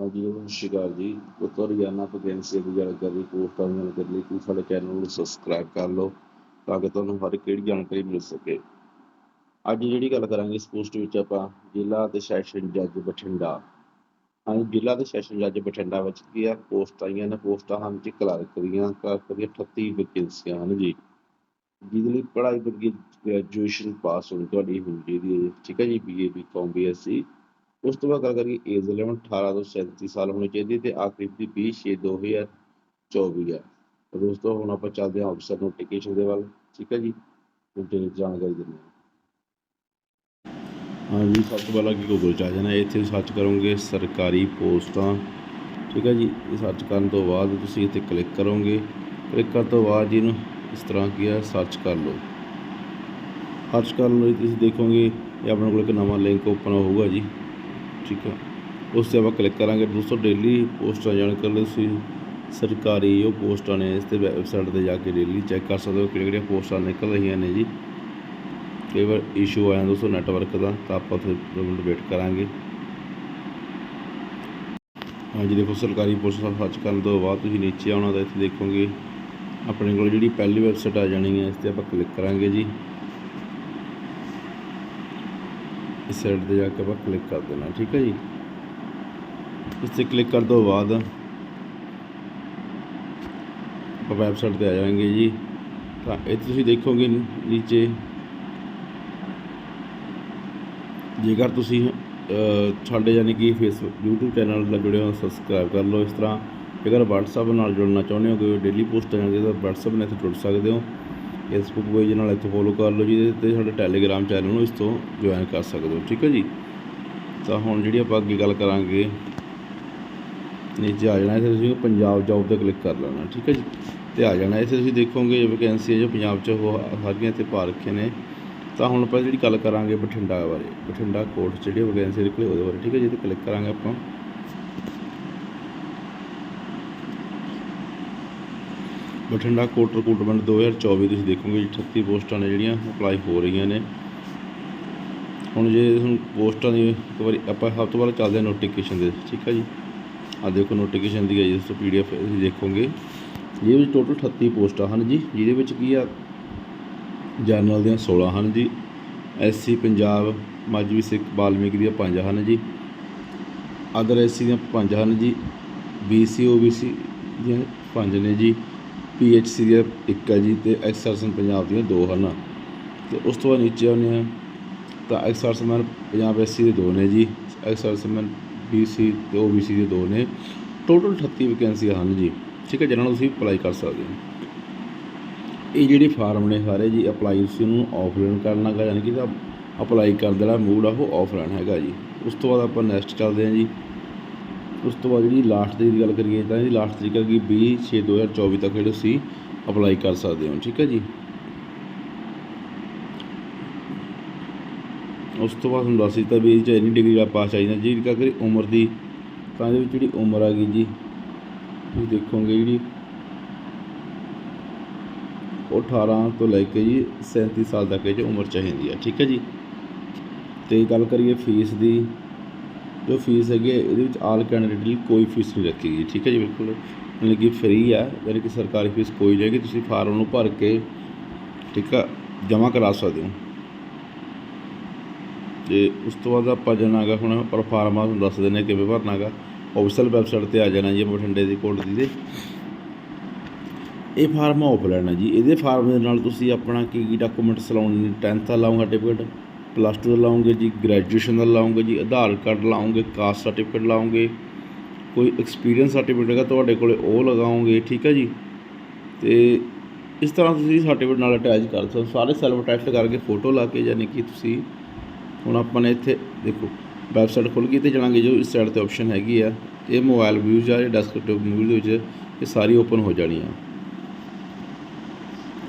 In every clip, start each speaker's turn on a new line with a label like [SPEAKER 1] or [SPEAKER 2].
[SPEAKER 1] ਹਾਂਜੀ ਸਤਿ ਅਕਾਲ ਜੀ। ਉੱਤਰ ਰੋਜ਼ਾਨਾ ਵੈਕੈਂਸੀ ਦੀ ਜਾਣਕਾਰੀ ਪੋਸਟਾਂ ਦੀ ਜਾਣਕਾਰੀ ਲਈ ਤੁਸੀਂ ਸਾਡੇ ਚੈਨਲ ਨੂੰ ਸਬਸਕ੍ਰਾਈਬ ਕਰ ਲਓ, ਤਾਂ ਕਿ ਤੁਹਾਨੂੰ ਹਰ ਇੱਕ ਕਿਹੜੀ ਜਾਣਕਾਰੀ ਮਿਲ ਸਕੇ। ਅੱਜ ਜਿਹੜੀ ਗੱਲ ਕਰਾਂਗੇ ਇਸ ਪੋਸਟ ਵਿੱਚ ਆਪਾਂ, ਜ਼ਿਲ੍ਹਾ ਤੇ ਸੈਸ਼ਨ ਜੱਜ ਬਠਿੰਡਾ। ਹਾਂਜੀ, ਜ਼ਿਲ੍ਹਾ ਤੇ ਸੈਸ਼ਨ ਜੱਜ ਬਠਿੰਡਾ ਵਿੱਚ ਕੀ ਆ ਪੋਸਟ ਆਈਆਂ ਨੇ, ਪੋਸਟਾਂ ਹਨ ਜੀ ਕਲਰਕ ਦੀਆਂ ਕਲਰਕ ਦੀਆਂ 38 ਵੈਕੈਂਸੀਆਂ ਹਨ ਜੀ। ਜਿਹਦੇ ਲਈ ਪੜ੍ਹਾਈ ਵਰਗੀ ਗ੍ਰੈਜੂਏਸ਼ਨ ਪਾਸ ਹੋਣੀ ਤੁਹਾਡੀ ਹੋਣੀ ਚਾਹੀਦੀ ਠੀਕ ਹੈ ਜੀ ਬੀਏ ਬੀਕਾਮ ਬੀਐਸਸੀ ਉਸ ਤੋਂ ਬਾਅਦ ਗੱਲ ਕਰੀਏ ਏਜ ਲਿਮਟ 18 ਤੋਂ 37 ਸਾਲ ਹੋਣੀ ਚਾਹੀਦੀ ਹੈ ਤੇ ਆਖਰੀ ਦੀ 20 6 2024 ਹੈ ਤਾਂ ਦੋਸਤੋ, ਹੁਣ ਆਪਾਂ ਚੱਲਦੇ ਹਾਂ ਅਫਸਰ ਨੋਟੀਫਿਕੇਸ਼ਨ ਦੇ ਵੱਲ। ਠੀਕ ਹੈ ਜੀ? ਹੁਣ ਜਾਣਕਾਰੀ ਦਿੰਦੇ ਹਾਂ। ਹਾਂਜੀ ਸਭ ਤੋਂ ਪਹਿਲਾਂ ਕੀ ਗੂਗਲ ਚ ਆ ਜਾਣਾ। ਇੱਥੇ ਸਰਚ ਕਰੋਗੇ ਸਰਕਾਰੀ ਪੋਸਟਾਂ। ਠੀਕ ਹੈ ਜੀ? ਇਹ ਸਰਚ ਕਰਨ ਤੋਂ ਬਾਅਦ ਤੁਸੀਂ ਇੱਥੇ ਕਲਿੱਕ ਕਰੋਗੇ। ਕਲਿੱਕ ਕਰਨ ਤੋਂ ਬਾਅਦ ਜੀ ਇਹਨੂੰ ਇਸ ਤਰ੍ਹਾਂ ਕੀ ਹੈ ਸਰਚ ਕਰ ਲਓ। ਸਰਚ ਕਰਨ ਲਈ ਤੁਸੀਂ ਦੇਖੋਗੇ, ਇਹ ਆਪਣੇ ਕੋਲ ਇੱਕ ਨਵਾਂ ਲਿੰਕ ਓਪਨ ਹੋਊਗਾ ਜੀ। ਠੀਕ ਹੈ। ਉਸ ਤੇ ਆਪਾਂ ਕਲਿੱਕ ਕਰਾਂਗੇ। ਦੋਸਤੋ ਡੇਲੀ ਪੋਸਟਾਂ ਜਾਣ ਕਰ ਲਈ ਤੁਸੀਂ। ਸਰਕਾਰੀ ਉਹ ਪੋਸਟਾਂ ਨੇ, ਇਸ ਤੇ ਵੈਬਸਾਈਟ ਤੇ ਜਾ ਕੇ ਡੇਲੀ ਚੈੱਕ ਕਰ ਸਕਦੇ ਹੋ ਕਿਹੜੀਆਂ ਕਿਹੜੀਆਂ ਪੋਸਟਾਂ ਨਿਕਲ ਰਹੀਆਂ ਨੇ ਜੀ। ਕਈ ਵਾਰ ਇਸ਼ੂ ਆਇਆ ਦੋਸਤੋ ਨੈਟਵਰਕ ਦਾ, ਤਾਂ ਆਪਾਂ ਉੱਥੇ ਦੋ ਮਿੰਟ ਵੇਟ ਕਰਾਂਗੇ ਹਾਂਜੀ ਦੇਖੋ ਸਰਕਾਰੀ ਪੋਸਟਾਂ ਸਰਚ ਕਰਨ ਤੋਂ ਬਾਅਦ ਤੁਸੀਂ ਨੀਚੇ ਆਉਣਾ ਤਾਂ ਇੱਥੇ ਦੇਖੋਗੇ। ਆਪਣੇ ਕੋਲ ਜਿਹੜੀ ਪਹਿਲੀ ਵੈਬਸਾਈਟ ਆ ਜਾਣੀ ਹੈ, ਇਸ ਤੇ ਆਪਾਂ ਕਲਿੱਕ ਕਰਾਂਗੇ ਜੀ। ਇਸ ਸਾਈਡ ਤੇ ਜਾ ਕੇ ਆਪਾਂ ਕਲਿੱਕ ਕਰ ਦੇਣਾ, ਠੀਕ ਹੈ ਜੀ? ਇਸ ਤੇ ਕਲਿੱਕ ਕਰਨ ਤੋਂ ਬਾਅਦ ਆਪਾਂ ਵੈਬਸਾਈਟ ਤੇ ਆ ਜਾਵਾਂਗੇ ਜੀ। ਤਾਂ ਇਹ ਤੁਸੀਂ ਦੇਖੋਗੇ ਨੀਚੇ। ਜੇਕਰ ਤੁਸੀਂ ਸਾਡੇ ਯਾਨੀ ਕਿ ਫੇਸਬੁੱਕ YouTube ਚੈਨਲ ਨਾਲ ਜੁੜੇ ਹੋ ਸਬਸਕ੍ਰਾਈਬ ਕਰ ਲਓ ਇਸ ਤਰ੍ਹਾਂ। ਜੇਕਰ WhatsApp ਨਾਲ ਜੁੜਨਾ ਚਾਹੁੰਦੇ ਹੋ ਕਿ ਡੇਲੀ ਪੋਸਟ ਆਉਂਦੀ ਤਾਂ WhatsApp ਨਾਲ ਇੱਥੇ ਜੁੜ ਸਕਦੇ ਹੋ। ਫੇਸਬੁੱਕ ਪੇਜ ਨਾਲ ਇੱਥੇ ਫੋਲੋ ਕਰ ਲਓ ਜੀ ਤੇ ਸਾਡੇ ਟੈਲੀਗ੍ਰਾਮ ਚੈਨਲ ਨੂੰ ਇਸ ਤੋਂ ਜੁਆਇਨ ਕਰ ਸਕਦੇ ਹੋ, ਠੀਕ ਹੈ ਜੀ? ਤਾਂ ਹੁਣ ਜਿਹੜੀ ਆਪਾਂ ਅੱਗੇ ਗੱਲ ਕਰਾਂਗੇ, ਨੀਚੇ ਆ ਜਾਣਾ, ਇੱਥੇ ਤੁਸੀਂ ਪੰਜਾਬ ਜੌਬ ਤੇ ਕਲਿੱਕ ਕਰ ਲੈਣਾ, ਠੀਕ ਹੈ ਜੀ? ਤੇ ਆ ਜਾਣਾ, ਇੱਥੇ ਤੁਸੀਂ ਦੇਖੋਗੇ ਵੈਕੈਂਸੀ ਜੋ ਪੰਜਾਬ 'ਚ ਉਹ ਸਾਰੀਆਂ ਇੱਥੇ ਪਾ ਰੱਖੇ ਨੇ। ਤਾਂ ਹੁਣ ਆਪਾਂ ਜਿਹੜੀ ਗੱਲ ਕਰਾਂਗੇ ਬਠਿੰਡਾ ਬਾਰੇ, ਬਠਿੰਡਾ ਕੋਰਟ 'ਚ ਜਿਹੜੀ ਵੈਕੈਂਸੀ ਨਿਕਲੀ ਉਹਦੇ ਬਾਰੇ, ਠੀਕ ਹੈ ਜੀ? ਤੇ ਕਲਿੱਕ ਕਰਾਂਗੇ ਆਪਾਂ। ਬਠਿੰਡਾ ਕੋਰਟ ਰਿਕਰੂਟਮੈਂਟ 2024 ਤੁਸੀਂ ਦੇਖੋਗੇ ਜੀ 38 ਪੋਸਟਾਂ ਨੇ ਜਿਹੜੀਆਂ ਅਪਲਾਈ ਹੋ ਰਹੀਆਂ ਨੇ। ਹੁਣ ਜੇ ਹੁਣ ਪੋਸਟਾਂ ਦੀ ਇੱਕ ਵਾਰੀ ਆਪਾਂ ਸਭ ਤੋਂ ਚੱਲਦੇ ਹਾਂ ਨੋਟੀਫਿਕੇਸ਼ਨ ਦੇ, ਠੀਕ ਹੈ ਜੀ? ਆ ਦੇਖੋ ਨੋਟੀਫਿਕੇਸ਼ਨ ਦੀ ਹੈ ਜੀ ਦੋਸਤੋ ਪੀਡੀਐਫ ਤੁਸੀਂ ਦੇਖੋਗੇ। ਜਿਹਦੇ ਵਿੱਚ ਟੋਟਲ 38 ਪੋਸਟਾਂ ਹਨ ਜੀ, ਜਿਹਦੇ ਵਿੱਚ ਕੀ ਆ? ਜਰਨਲ ਦੀਆਂ 16 ਹਨ ਜੀ ਐਸਸੀ ਪੰਜਾਬ ਮਾਝਵੀ ਸਿੱਖ ਬਾਲਮੀਕ ਦੀਆਂ 5 ਹਨ ਜੀ ਅਦਰ ਐਸਸੀ ਦੀਆਂ 5 ਹਨ ਜੀ ਬੀਸੀ ਓਬੀਸੀ ਦੀਆਂ 5 ਨੇ ਜੀ। ਪੀਐਚਸੀ ਦੀਆਂ ਇੱਕ ਹੈ ਜੀ ਤੇ ਐਕਸਰਸਨ ਪੰਜਾਬ ਦੀਆਂ ਦੋ ਹਨ। ਤੇ ਉਸ ਤੋਂ ਬਾਅਦ ਨੀਚੇ ਆਉਂਦੇ ਹਾਂ। ਤਾਂ ਐਕਸਰਸਮੈਨ ਪੰਜਾਬ ਐਸਸੀ ਦੇ ਦੋ ਨੇ ਜੀ। ਐਕਸਰਸਮੈਨ ਬੀਸੀ ਤੇ ਓਬੀਸੀ ਦੇ ਦੋ ਨੇ। ਟੋਟਲ 38 ਵੈਕੈਂਸੀਆਂ ਹਨ ਜੀ। ਠੀਕ ਹੈ, ਜਿਹਨਾਂ ਨੂੰ ਤੁਸੀਂ ਅਪਲਾਈ ਕਰ ਸਕਦੇ ਹੋ। ਇਹ ਜਿਹੜੇ ਫਾਰਮ ਨੇ ਸਾਰੇ ਜੀ ਅਪਲਾਈ ਤੁਸੀਂ ਉਹਨੂੰ ਆਫਲਾਈਨ ਕਰਨਾ ਗਾ ਯਾਨੀ ਕਿ ਅਪਲਾਈ ਕਰਨ ਦਾ ਮੂਡ ਆ, ਉਹ ਆਫਲਾਈਨ ਹੈਗਾ ਜੀ। ਉਸ ਤੋਂ ਬਾਅਦ ਆਪਾਂ ਨੈਕਸਟ ਚੱਲਦੇ ਹਾਂ ਜੀ। ਉਸ ਤੋਂ ਬਾਅਦ ਜਿਹੜੀ ਲਾਸਟ ਤਰੀਕ ਦੀ ਗੱਲ ਕਰੀਏ ਤਾਂ ਇਹਦੀ ਲਾਸਟ ਤਰੀਕ ਹੈਗੀ 20 6 2024 ਤੱਕ ਜਿਹੜੇ ਤੁਸੀਂ ਅਪਲਾਈ ਕਰ ਸਕਦੇ ਹੋ, ਠੀਕ ਹੈ ਜੀ। ਉਸ ਤੋਂ ਬਾਅਦ ਤੁਹਾਨੂੰ ਦੱਸ ਦਿੱਤਾ ਵੀ ਇਹ 'ਚ ਇੰਨੀ ਡਿਗਰੀ ਦਾ ਪਾਸ ਚਾਹੀਦਾ ਜੀ ਅਗਰ ਉਮਰ ਦੀ ਤਾਂ ਇਹਦੇ ਵਿੱਚ ਜਿਹੜੀ ਉਮਰ ਆ ਗਈ ਜੀ, ਤੁਸੀਂ ਦੇਖੋਗੇ ਜਿਹੜੀ ਉਹ 18 ਤੋਂ ਲੈ ਕੇ ਜੀ 37 ਸਾਲ ਤੱਕ ਇਹ 'ਚ ਉਮਰ ਚਾਹੀਦੀ ਹੈ ਠੀਕ ਹੈ ਜੀ। ਤੇ ਗੱਲ ਕਰੀਏ ਫੀਸ ਦੀ ਜੋ ਫੀਸ ਹੈਗੀ ਹੈ, ਇਹਦੇ ਵਿੱਚ ਆਲ ਕੈਂਡੀਡੇਟ ਲਈ ਕੋਈ ਫੀਸ ਨਹੀਂ ਰੱਖੀ ਗਈ ਠੀਕ ਹੈ ਜੀ ਬਿਲਕੁਲ। ਮਤਲਬ ਕਿ ਫ੍ਰੀ ਆ ਯਾਨੀ ਕਿ ਸਰਕਾਰੀ ਫੀਸ ਕੋਈ ਨਹੀਂ ਹੈਗੀ ਤੁਸੀਂ ਫਾਰਮ ਨੂੰ ਭਰ ਕੇ ਠੀਕ ਆ ਜਮ੍ਹਾਂ ਕਰਾ ਸਕਦੇ ਹੋ। ਤੇ ਉਸ ਤੋਂ ਬਾਅਦ ਆਪਾਂ ਜਾਣਾ ਹੁਣ ਪਰ ਫਾਰਮਾਂ ਤੁਹਾਨੂੰ ਦੱਸ ਦਿੰਦੇ ਹਾਂ ਕਿਵੇਂ ਭਰਨਾ ਹੈਗਾ ਆਫੀਸ਼ੀਅਲ ਵੈਬਸਾਈਟ ਤੇ ਆ ਜਾਣਾ ਜੀ ਬਠਿੰਡੇ ਦੀ ਕੋਟ ਦੀ ਦੇ ਇਹ ਫਾਰਮ ਆਫਲਾਈਨ ਹੈ ਜੀ ਇਹਦੇ ਫਾਰਮ ਦੇ ਨਾਲ ਤੁਸੀਂ ਆਪਣਾ ਕੀ ਕੀ ਡਾਕੂਮੈਂਟਸ ਲਾਉਣੇ ਨੇ 10th ਦਾ ਲਾਉਂਗਾ ਸਰਟੀਫਿਕੇਟ ਪਲੱਸ 2 ਦਾ ਲਾਉਂਗੇ ਜੀ, ਗ੍ਰੈਜੂਏਸ਼ਨ ਦਾ ਲਾਉਂਗੇ ਜੀ, ਆਧਾਰ ਕਾਰਡ ਲਾਉਂਗੇ, ਕਾਸਟ ਸਰਟੀਫਿਕੇਟ ਲਾਉਂਗੇ। ਕੋਈ ਐਕਸਪੀਰੀਅੰਸ ਸਰਟੀਫਿਕੇਟ ਹੈਗਾ ਤੁਹਾਡੇ ਕੋਲੇ, ਉਹ ਲਗਾਓਗੇ ਠੀਕ ਹੈ ਜੀ? ਤੇ ਇਸ ਤਰ੍ਹਾਂ ਤੁਸੀਂ ਸਰਟੀਫਿਕੇਟ ਨਾਲ ਅਟੈਚ ਕਰ ਸਕਦੇ ਸਾਰੇ ਸੈਲਫ ਅਟੈਸਟ ਕਰਕੇ ਫੋਟੋ ਲਾ ਕੇ, ਯਾਨੀ ਕਿ ਤੁਸੀਂ ਹੁਣ ਆਪਾਂ ਨੇ ਇੱਥੇ, ਦੇਖੋ ਵੈਬਸਾਈਟ ਖੁੱਲ ਗਈ ਤੇ ਜਾਣਾਂਗੇ ਜੋ ਇਸ ਸਾਈਡ ਤੇ ਆਪਸ਼ਨ ਹੈਗੀ ਆ। ਇਹ ਮੋਬਾਈਲ ਵਿਊਜ਼ ਆ ਜਾਂ ਡੈਸਕਟਾਪ ਵਿਊਜ਼ ਦੇ ਵਿੱਚ ਇਹ ਸਾਰੀ ਓਪਨ ਹੋ ਜਾਣੀ ਆ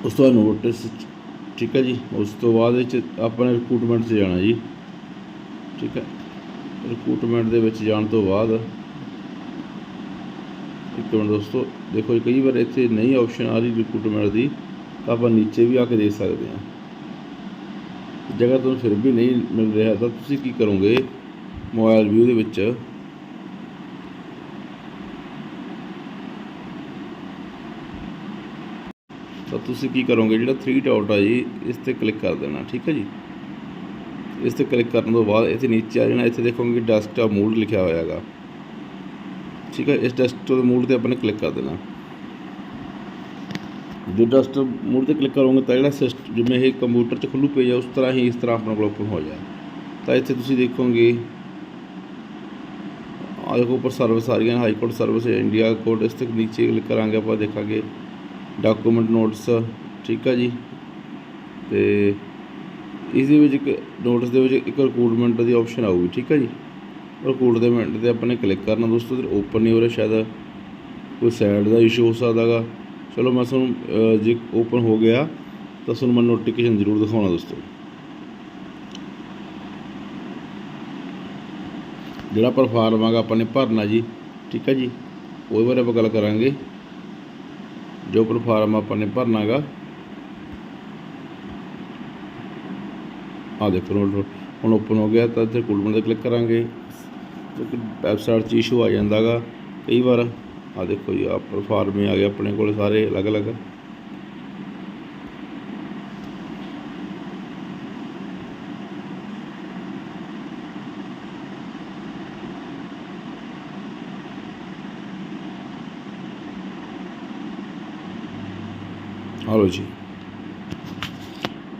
[SPEAKER 1] ਉਸ ਤੋਂ ਬਾਅਦ ਨੋਟਿਸ ਠੀਕ ਹੈ ਜੀ ਉਸ ਤੋਂ ਬਾਅਦ ਵਿੱਚ ਆਪਾਂ ਨੇ ਰਿਕਰੂਟਮੈਂਟ 'ਚ ਜਾਣਾ ਜੀ। ਠੀਕ ਹੈ ਰਿਕਰੂਟਮੈਂਟ ਦੇ ਵਿੱਚ ਜਾਣ ਤੋਂ ਬਾਅਦ ਇੱਕ ਮਿੰਟ ਦੋਸਤੋ ਦੇਖੋ ਜੀ, ਕਈ ਵਾਰ ਇੱਥੇ ਨਹੀਂ ਆਪਸ਼ਨ ਆ ਰਹੀ ਰਿਕਰੂਟਮੈਂਟ ਦੀ ਤਾਂ ਆਪਾਂ ਨੀਚੇ ਵੀ ਆ ਕੇ ਦੇਖ ਸਕਦੇ ਹਾਂ। ਜੇਕਰ ਤੁਹਾਨੂੰ ਫਿਰ ਵੀ ਨਹੀਂ ਮਿਲ ਰਿਹਾ ਤਾਂ ਤੁਸੀਂ ਕੀ ਕਰੋਗੇ? ਮੋਬਾਈਲ ਵਿਊ ਦੇ ਵਿੱਚ ਤੁਸੀਂ ਕੀ ਕਰੋਗੇ? ਜਿਹੜਾ 3 ਡਾਟ ਆ ਜੀ, ਇਸ ਤੇ ਕਲਿੱਕ ਕਰ ਦੇਣਾ, ਠੀਕ ਹੈ ਜੀ? ਇਸ ਤੇ ਕਲਿੱਕ ਕਰਨ ਤੋਂ ਬਾਅਦ ਇੱਥੇ ਨੀਚੇ ਆ ਜਾਣਾ, ਇੱਥੇ ਦੇਖੋਗੇ ਡੈਸਕਟਾਪ ਮੂਡ ਲਿਖਿਆ ਹੋਇਆ ਹੈਗਾ। ਠੀਕ ਹੈ ਇਸ ਡੈਸਕਟਾਪ ਮੂਡ ਤੇ ਆਪਾਂ ਨੇ ਕਲਿੱਕ ਕਰ ਦੇਣਾ। ਜੇ ਡੈਸਕਟਾਪ ਮੂਡ ਤੇ ਕਲਿੱਕ ਕਰੋਗੇ ਤਾਂ ਜਿਹੜਾ ਸਿਸਟਮ ਜਿਵੇਂ ਇਹ ਕੰਪਿਊਟਰ 'ਚ ਖੁੱਲੂ ਪੇਜ ਆ, ਉਸ ਤਰ੍ਹਾਂ ਹੀ ਇਸ ਤਰ੍ਹਾਂ ਆਪਣਾ ਕੋਲ ਓਪਨ ਹੋ ਜਾਏ ਤਾਂ ਇੱਥੇ ਤੁਸੀਂ ਦੇਖੋਗੇ ਆ ਦੇਖੋ ਉੱਪਰ ਸਰਵਿਸ ਆ ਰਹੀਆਂ high court service India court ਇਸ ਤੇ ਨੀਚੇ ਕਲਿੱਕ ਕਰਾਂਗੇ, ਆਪਾਂ ਦੇਖਾਂਗੇ। ਡਾਕੂਮੈਂਟ ਨੋਟਸ ਠੀਕ ਆ ਜੀ? ਤੇ ਇਸ ਦੇ ਵਿੱਚ ਇੱਕ ਨੋਟਿਸ ਦੇ ਵਿੱਚ ਇੱਕ ਰਿਕਰੂਟਮੈਂਟ ਦੀ ਆਪਸ਼ਨ ਆਊਗੀ, ਠੀਕ ਆ ਜੀ? ਰਿਕਰੂਟਮੈਂਟ ਤੇ ਆਪਾਂ ਨੇ ਕਲਿੱਕ ਕਰਨਾ ਦੋਸਤੋ, ਤੇ ਓਪਨ ਨਹੀਂ ਹੋ ਰਿਹਾ ਸ਼ਾਇਦ। ਕੋਈ ਸਾਈਡ ਦਾ ਇਸ਼ੂ ਹੋ ਸਕਦਾਗਾ ਚਲੋ ਮੈਂ ਤੁਹਾਨੂੰ ਜੇ ਓਪਨ ਹੋ ਗਿਆ, ਤਾਂ ਤੁਹਾਨੂੰ ਮੈਂ ਨੋਟੀਫਿਕੇਸ਼ਨ ਜ਼ਰੂਰ ਦਿਖਾਉਣਾ ਦੋਸਤੋ। ਜਿਹੜਾ ਪਰ ਫਾਰਮ ਹੈਗਾ, ਆਪਾਂ ਨੇ ਭਰਨਾ ਜੀ, ਠੀਕ ਹੈ ਜੀ? ਉਹਦੇ ਬਾਰੇ ਆਪਾਂ ਗੱਲ ਕਰਾਂਗੇ। ਜੋ ਪਰ ਫਾਰਮ ਆਪਾਂ ਨੇ ਭਰਨਾ ਹੈਗਾ ਆ ਦੇਖੋ ਹੁਣ- ਹੁਣ ਓਪਨ ਹੋ ਗਿਆ ਤਾਂ ਇੱਥੇ ਕੁਲਮਨ ਤੇ ਕਲਿੱਕ ਕਰਾਂਗੇ। ਵੈਬਸਾਈਟ 'ਚ ਇਸ਼ੂ ਆ ਜਾਂਦਾਗਾ ਕਈ ਵਾਰ। ਆ ਦੇਖੋ ਜੀ ਆ ਫਾਰਮ ਹੀ ਆ ਗਿਆ ਆਪਣੇ ਕੋਲ ਸਾਰੇ ਅਲੱਗ-ਅਲੱਗ। ਹਲੋ ਜੀ।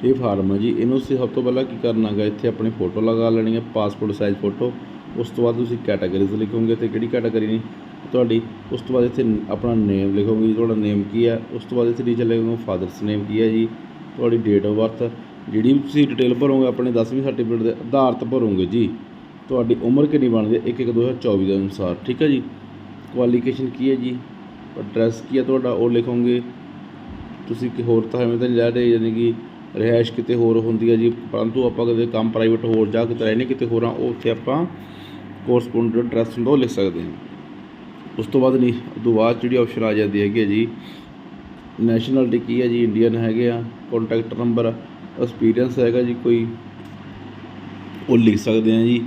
[SPEAKER 1] ਇਹ ਫਾਰਮ ਹੈ ਜੀ। ਇਹਨੂੰ ਅਸੀਂ ਸਭ ਤੋਂ ਪਹਿਲਾਂ ਕੀ ਕਰਨਾ ਹੈਗਾ, ਇੱਥੇ ਆਪਣੀ ਫੋਟੋ ਲਗਾ ਲੈਣੀ ਹੈ, ਪਾਸਪੋਰਟ ਸਾਈਜ਼ ਫੋਟੋ। ਉਸ ਤੋਂ ਬਾਅਦ ਤੁਸੀਂ ਕੈਟਾਗਰੀਜ਼ ਲਿਖੋਗੇ ਤੇ ਕਿਹੜੀ ਕੈਟਾਗਰੀ ਨੇ ਤੁਹਾਡੀ, ਉਸ ਤੋਂ ਬਾਅਦ ਇੱਥੇ ਆਪਣਾ ਨੇਮ ਲਿਖੋਗੇ ਜੀ, ਤੁਹਾਡਾ ਨੇਮ ਕੀ ਹੈ? ਉਸ ਤੋਂ ਬਾਅਦ ਇੱਥੇ ਨੀਚੇ ਲਿਖੋਗੇ ਫਾਦਰਸ ਨੇਮ ਕੀ ਹੈ ਜੀ? ਤੁਹਾਡੀ ਡੇਟ ਆਫ ਬਰਥ ਜਿਹੜੀ ਵੀ ਤੁਸੀਂ ਡਿਟੇਲ ਭਰੋਗੇ, ਆਪਣੇ 10ਵੀਂ ਸਰਟੀਫਿਕੇਟ ਦੇ ਆਧਾਰ ਤੇ ਭਰੋਗੇ ਜੀ। ਤੁਹਾਡੀ ਉਮਰ ਕਿੰਨੀ ਬਣਦੀ ਹੈ? 1 1 2024 ਦੇ ਅਨੁਸਾਰ, ਠੀਕ ਹੈ ਜੀ? ਕੁਆਲੀਫਿਕੇਸ਼ਨ ਕੀ ਹੈ ਜੀ? ਐਡਰੈਸ ਕੀ ਹੈ ਤੁਹਾਡਾ? ਉਹ ਲਿਖੋਗੇ। ਤੁਸੀਂ ਕਿ ਹੋਰ ਤਾਂ ਐਵੇਂ ਤਾਂ ਨਹੀਂ ਰਹਿ ਰਹੇ, ਯਾਨੀ ਕਿ ਰਿਹਾਇਸ਼ ਕਿਤੇ ਹੋਰ ਹੁੰਦੀ ਹੈ ਜੀ, ਪਰੰਤੂ ਆਪਾਂ ਕਦੇ ਕੰਮ ਪ੍ਰਾਈਵੇਟ ਹੋਰ ਜਾ ਕੇ ਰਹਿਣੇ ਕਿਤੇ ਹੋਰ ਆ ਉਹ ਉੱਥੇ ਆਪਾਂ ਕੋਰਸਪੋਂਡੈਂਟ ਐਡਰੈਸ ਹੁੰਦਾ ਉਹ ਲਿਖ ਸਕਦੇ ਹਾਂ। ਉਸ ਤੋਂ ਬਾਅਦ ਨਹੀਂ, ਉਸ ਤੋਂ ਬਾਅਦ ਜਿਹੜੀ ਆਪਸ਼ਨ ਆ ਜਾਂਦੀ ਹੈਗੀ ਹੈ ਜੀ ਨੈਸ਼ਨਲਟੀ ਕੀ ਹੈ ਜੀ ਇੰਡੀਅਨ ਹੈਗੇ ਆ ਕੰਟੈਕਟ ਨੰਬਰ ਐਕਸਪੀਰੀਅੰਸ ਹੈਗਾ ਜੀ, ਕੋਈ ਉਹ ਲਿਖ ਸਕਦੇ ਆ ਜੀ,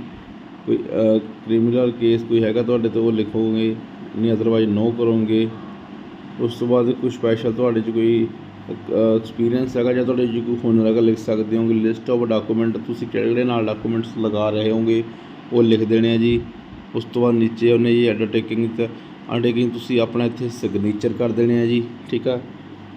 [SPEAKER 1] ਕੋਈ ਕ੍ਰਿਮੀਨਲ ਕੇਸ ਕੋਈ ਹੈਗਾ ਤੁਹਾਡੇ ਤੇ ਉਹ ਲਿਖੋਗੇ, ਨਹੀਂ ਅਦਰਵਾਈਜ਼ ਨੋ ਕਰੋਗੇ। ਉਸ ਤੋਂ ਬਾਅਦ ਕੋਈ ਸਪੈਸ਼ਲ ਤੁਹਾਡੇ 'ਚ ਕੋਈ ਐਕਸਪੀਰੀਅੰਸ ਹੈਗਾ ਜਾਂ ਤੁਹਾਡੇ 'ਚ ਕੋਈ ਹੁਨਰ ਹੈਗਾ ਲਿਖ ਸਕਦੇ ਹੋਗੇ? ਲਿਸਟ ਆਫ ਡਾਕੂਮੈਂਟ ਤੁਸੀਂ ਕਿਹੜੇ ਕਿਹੜੇ ਨਾਲ ਡਾਕੂਮੈਂਟਸ ਲਗਾ ਰਹੇ ਹੋਗੇ? ਉਹ ਲਿਖ ਦੇਣੇ ਆ ਜੀ। ਉਸ ਤੋਂ ਬਾਅਦ ਨੀਚੇ ਉਹਨੇ ਜੀ ਅੰਡਰਟੇਕਿੰਗ ਤੇ ਅੰਡਰਟੇਕਿੰਗ ਤੁਸੀਂ ਆਪਣਾ ਇੱਥੇ ਸਿਗਨੇਚਰ ਕਰ ਦੇਣੇ ਆ ਜੀ ਠੀਕ ਆ?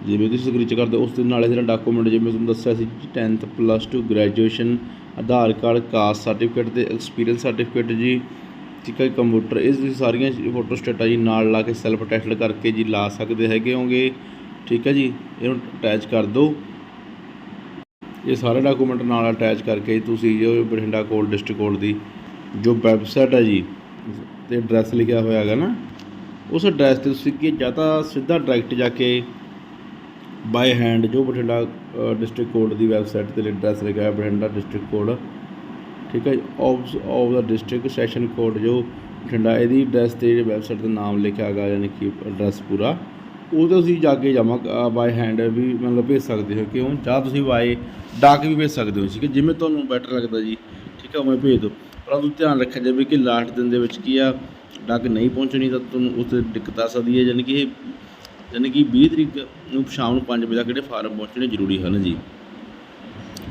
[SPEAKER 1] ਜਿਵੇਂ ਤੁਸੀਂ ਸਿਗਨੇਚਰ ਕਰਦੇ ਹੋ, ਉਸ ਦੇ ਨਾਲ ਜਿਹੜਾ ਡਾਕੂਮੈਂਟ ਜਿਵੇਂ ਤੁਹਾਨੂੰ ਦੱਸਿਆ ਸੀ 10th plus 2 graduation Aadhaar card caste certificate ਤੇ ਐਕਸਪੀਰੀਅੰਸ ਸਰਟੀਫਿਕੇਟ ਜੀ। ਠੀਕ ਹੈ ਕੰਪਿਊਟਰ, ਇਸ ਦੀ ਸਾਰੀਆਂ ਫੋਟੋ ਸਟੇਟਾਂ ਜੀ ਨਾਲ ਲਾ ਕੇ ਸੈਲਫ ਅਟੈਸਟ ਕਰਕੇ ਜੀ ਲਾ ਸਕਦੇ ਹੈਗੇ ਹੋਗੇ। ਠੀਕ ਹੈ ਜੀ, ਇਹਨੂੰ ਅਟੈਚ ਕਰ ਦਿਓ। ਇਹ ਸਾਰੇ ਡਾਕੂਮੈਂਟ ਨਾਲ ਅਟੈਚ ਕਰਕੇ ਤੁਸੀਂ ਜੋ ਬਠਿੰਡਾ ਕੋਲ ਡਿਸਟ੍ਰਿਕਟ ਕੋਡ ਦੀ ਜੋ ਵੈਬਸਾਈਟ ਹੈ ਜੀ, ਤੇ ਐਡਰੈਸ ਲਿਖਿਆ ਹੋਇਆ ਹੈਗਾ ਨਾ, ਉਸ ਐਡਰੈਸ ਤੇ ਤੁਸੀਂ ਕੀ ਜਾਂ ਤਾਂ ਸਿੱਧਾ ਡਾਇਰੈਕਟ ਜਾ ਕੇ ਬਾਈ ਹੈਂਡ ਜੋ ਬਠਿੰਡਾ ਡਿਸਟ੍ਰਿਕਟ ਕੋਡ ਦੀ ਵੈਬਸਾਈਟ ਤੇ ਐਡਰੈਸ ਲਿਖਿਆ ਹੈ ਬਠਿੰਡਾ ਡਿਸਟ੍ਰਿਕਟ ਕੋਡ ਠੀਕ ਹੈ ਆਫ ਆਫ ਦਾ ਡਿਸਟ੍ਰਿਕਟ ਸੈਸ਼ਨ ਕੋਡ ਜੋ ਬਠਿੰਡਾ ਇਹਦੀ ਐਡਰੈਸ ਤੇ ਜਿਹੜੇ ਵੈਬਸਾਈਟ ਦਾ ਨਾਮ ਲਿਖਿਆ ਹੈਗਾ, ਯਾਨੀ ਕਿ ਐਡਰੈਸ ਪੂਰਾ ਉਹ ਤਾਂ ਤੁਸੀਂ ਜਾ ਕੇ ਜਮ੍ਹਾਂ ਬਾਈ ਹੈਂਡ ਵੀ ਮਤਲਬ ਭੇਜ ਸਕਦੇ ਹੋ, ਕਿਉਂ? ਜਾਂ ਤੁਸੀਂ ਬਾਈ ਡਾਕ ਵੀ ਭੇਜ ਸਕਦੇ ਹੋ, ਠੀਕ ਹੈ? ਜਿਵੇਂ ਤੁਹਾਨੂੰ ਬੈਟਰ ਲੱਗਦਾ ਜੀ, ਠੀਕ ਹੈ, ਉਵੇਂ ਭੇਜ ਦਿਓ। ਪਰੰਤੂ ਧਿਆਨ ਰੱਖਿਆ ਜਾਵੇ ਕਿ ਲਾਸਟ ਦਿਨ ਦੇ ਵਿੱਚ ਕੀ ਆ ਡਾਕ ਨਹੀਂ ਪਹੁੰਚਣੀ ਤਾਂ ਤੁਹਾਨੂੰ ਉਸ ਤੇ ਦਿੱਕਤ ਆ ਸਕਦੀ ਹੈ, ਯਾਨੀ ਕਿ ਇਹ, ਯਾਨੀ ਕਿ 20 ਤਰੀਕ ਨੂੰ ਸ਼ਾਮ ਨੂੰ 5 ਵਜੇ ਤੱਕ ਜਿਹੜੇ ਫਾਰਮ ਪਹੁੰਚਣੇ ਜ਼ਰੂਰੀ ਹਨ ਜੀ।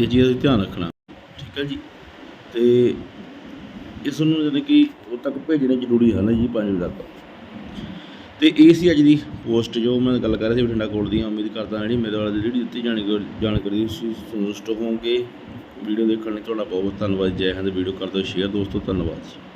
[SPEAKER 1] ਇਹ ਚੀਜ਼ ਦਾ ਧਿਆਨ ਰੱਖਣਾ, ਠੀਕ ਹੈ ਜੀ? ਤੇ ਇਸ ਨੂੰ ਯਾਨੀ ਕਿ ਉਦੋਂ ਤੱਕ ਭੇਜਣਾ ਜ਼ਰੂਰੀ ਹਨ ਜੀ 5 ਵਜੇ ਤੱਕ। ਤੇ ਇਹ ਸੀ ਅੱਜ ਦੀ ਪੋਸਟ ਜੋ ਮੈਂ ਗੱਲ ਕਰ ਰਿਹਾ ਸੀ ਬਠਿੰਡਾ ਕੋਲ ਦੀਆਂ ਉਮੀਦ ਕਰਦਾ ਜਿਹੜੀ ਮੇਰੇ ਵਾਲੇ ਦੀ ਜਿਹੜੀ ਦਿੱਤੀ ਜਾਣੀ ਜਾਣਕਾਰੀ ਸੀ ਸੰਤੁਸ਼ਟ ਹੋਵੋਗੇ। ਵੀਡੀਓ ਦੇਖਣ ਲਈ ਤੁਹਾਡਾ ਬਹੁਤ ਬਹੁਤ ਧੰਨਵਾਦ, ਜੈ ਹਿੰਦ, ਵੀਡੀਓ ਕਰ ਦਿਓ, ਸ਼ੇਅਰ ਦੋਸਤੋ, ਧੰਨਵਾਦ।